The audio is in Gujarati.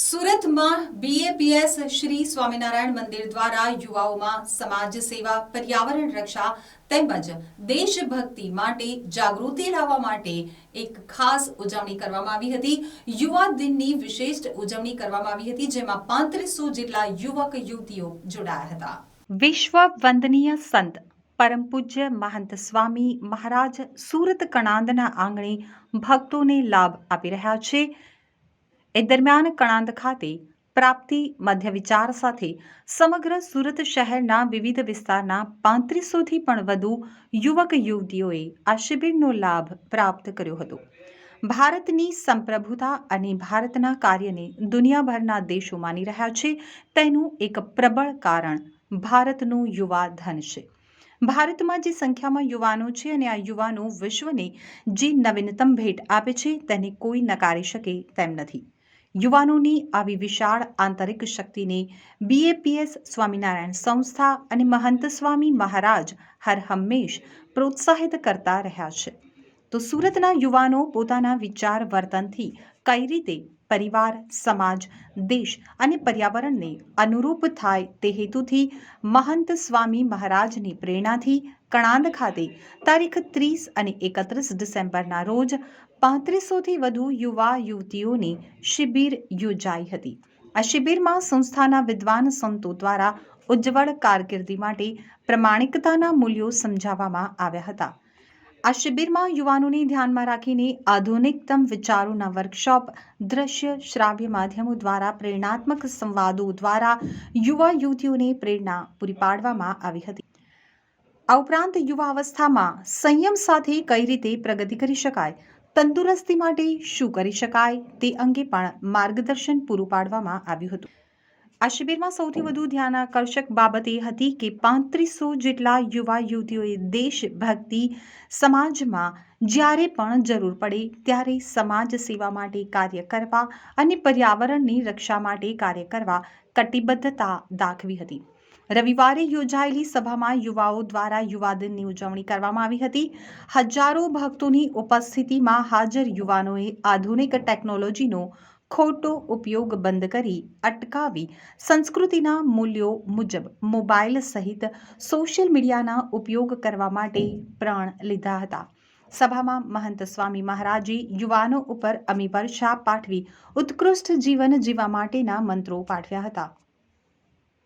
સુરતમાં બીએપીએસ શ્રી સ્વામિનારાયણ મંદિર દ્વારા યુવાઓમાં સમાજ સેવા, પર્યાવરણ રક્ષા તેમજ દેશભક્તિ માટે જાગૃતિ લાવવા માટે એક ખાસ ઉજવણી કરવામાં આવી હતી. યુવા દિનની વિશિષ્ટ ઉજવણી કરવામાં આવી હતી, જેમાં પાંત્રીસો જેટલા યુવક યુવતીઓ જોડાયા હતા. વિશ્વ વંદનીય સંત પરમ પૂજ્ય મહંત સ્વામી મહારાજ સુરત કણાંદના આંગણે ભક્તોને લાભ આપી રહ્યા છે. એ દરમિયાન કણાંદ ખાતે પ્રાપ્તિ મધ્ય વિચાર સાથે સમગ્ર સુરત શહેરના વિવિધ વિસ્તારના પાંત્રીસોથી પણ વધુ યુવક યુવતીઓએ આ શિબિરનો લાભ પ્રાપ્ત કર્યો હતો. ભારતની સંપ્રભુતા અને ભારતના કાર્યને દુનિયાભરના દેશો માની રહ્યા છે. તેનું એક પ્રબળ કારણ ભારતનું યુવા ધન છે. ભારતમાં જે સંખ્યામાં યુવાનો છે અને આ યુવાનો વિશ્વને જે નવીનતમ ભેટ આપે છે, તેને કોઈ નકારી શકે તેમ નથી. યુવાનોની આવી વિશાળ આંતરિક શક્તિને બીએપીએસ સ્વામિનારાયણ સંસ્થા અને મહંત સ્વામી મહારાજ હર હંમેશ પ્રોત્સાહિત કરતા રહ્યા છે. તો સુરતના યુવાનો પોતાના વિચાર વર્તનથી કઈ રીતે પરિવાર, સમાજ, દેશ અને પર્યાવરણને અનુરૂપ થાય તે હેતુથી મહંત સ્વામી મહારાજની પ્રેરણાથી કણાંદ ખાતે તારીખ ત્રીસ અને એકત્રીસ ડિસેમ્બરના રોજ પાંત્રીસોથી વધુ યુવા યુવતીઓની શિબિર યોજાઈ હતી. આ શિબિરમાં સંસ્થાના વિદ્વાન સંતો દ્વારા ઉજ્જવળ કારકિર્દી માટે પ્રમાણિકતાના મૂલ્યો સમજાવવામાં આવ્યા હતા. આ શિબિરમાં યુવાનોને ધ્યાનમાં રાખીને આધુનિકતમ વિચારોના વર્કશોપ, દ્રશ્ય, શ્રાવ્ય માધ્યમો દ્વારા પ્રેરણાત્મક સંવાદો દ્વારા યુવા યુવતીઓને પ્રેરણા પૂરી પાડવામાં આવી હતી. આ ઉપરાંત યુવા અવસ્થામાં સંયમ સાથે કઈ રીતે પ્રગતિ કરી શકાય, તંદુરસ્તી માટે શું કરી શકાય તે અંગે પણ માર્ગદર્શન પૂરું પાડવામાં આવ્યું હતું. આ શિબિરમાં સૌથી વધુ ધ્યાન આકર્ષક બાબત એ હતી કે પાંત્રીસો જેટલા યુવા યુવતીઓએ દેશભક્તિ સમાજમાં જ્યારે પણ જરૂર પડે ત્યારે સમાજ સેવા માટે કાર્ય કરવા અને પર્યાવરણની રક્ષા માટે કાર્ય કરવા કટિબદ્ધતા દાખવી હતી. રવિવારે યોજાયેલી સભામાં યુવાઓ દ્વારા યુવા દિનની ઉજવણી કરવામાં આવી હતી. હજારો ભક્તોની ઉપસ્થિતિમાં હાજર યુવાનોએ આધુનિક ટેકનોલોજીનો ખોટો ઉપયોગ બંધ કરી અટકાવી સંસ્કૃતિના મૂલ્યો મુજબ મોબાઈલ સહિત સોશિયલ મીડિયાના ઉપયોગ કરવા માટે પ્રાણ લીધા હતા. સભામાં મહંત સ્વામી મહારાજે યુવાનો ઉપર અમી વર્ષા પાઠવી ઉત્કૃષ્ટ જીવન જીવવા માટેના મંત્રો પાઠવ્યા હતા.